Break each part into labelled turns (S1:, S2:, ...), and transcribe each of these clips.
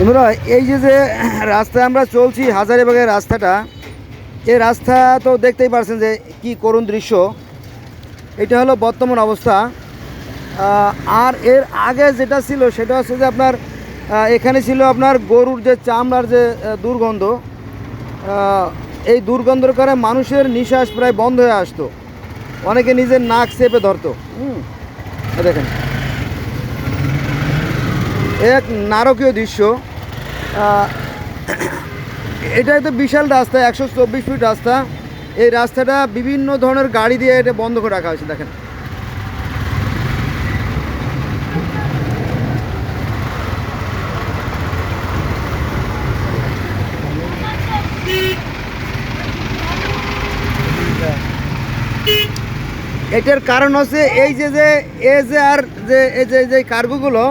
S1: বন্ধুরা এই যে যে রাস্তায় আমরা চলছি হাজারিবাগের রাস্তাটা এই রাস্তা তো দেখতেই পারছেন যে কি করুণ দৃশ্য। এটা হলো বর্তমান অবস্থা। আর এর আগে যেটা ছিল সেটা হচ্ছে যে আপনার এখানে ছিল আপনার গরুর যে চামড়ার যে দুর্গন্ধ। এই দুর্গন্ধের কারণে মানুষের নিঃশ্বাস প্রায় বন্ধ হয়ে আসতো। অনেকে নিজের নাক চেপে ধরতো। হুম। দেখেন। এক নারকীয় দৃশ্য। এটা একটা বিশাল রাস্তা, একশো চব্বিশ ফিট রাস্তা। এই রাস্তাটা বিভিন্ন ধরনের গাড়ি দিয়ে এটা বন্ধ করে রাখা হয়েছে, দেখেন। এটার কারণ হচ্ছে এই যে যে এ যে আর যে, এই যে যে কার্গোগুলো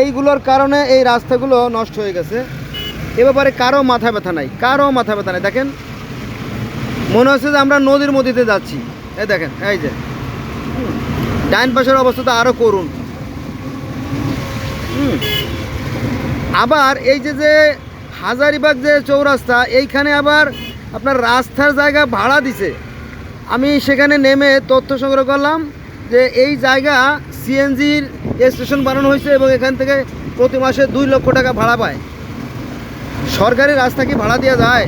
S1: এইগুলোর কারণে এই রাস্তাগুলো নষ্ট হয়ে গেছে। এ ব্যাপারে কারও মাথা ব্যথা নাই, কারও মাথা ব্যথা নাই। দেখেন, মনে হচ্ছে যে আমরা নদীর মধ্যে যাচ্ছি। এই দেখেন, এই যে। ডাইন পাশের অবস্থা তো আরও করুন আবার এই যে যে হাজারিবাগ যে চৌরাস্তা, এইখানে আবার আপনার রাস্তার জায়গা ভাড়া দিছে। আমি সেখানে নেমে তথ্য সংগ্রহ করলাম যে এই জায়গা সিএনজির স্টেশন বানানো হয়েছে এবং এখান থেকে প্রতি মাসে দুই লক্ষ টাকা ভাড়া পায়। সরকারি রাস্তা কি ভাড়া দেওয়া যায়?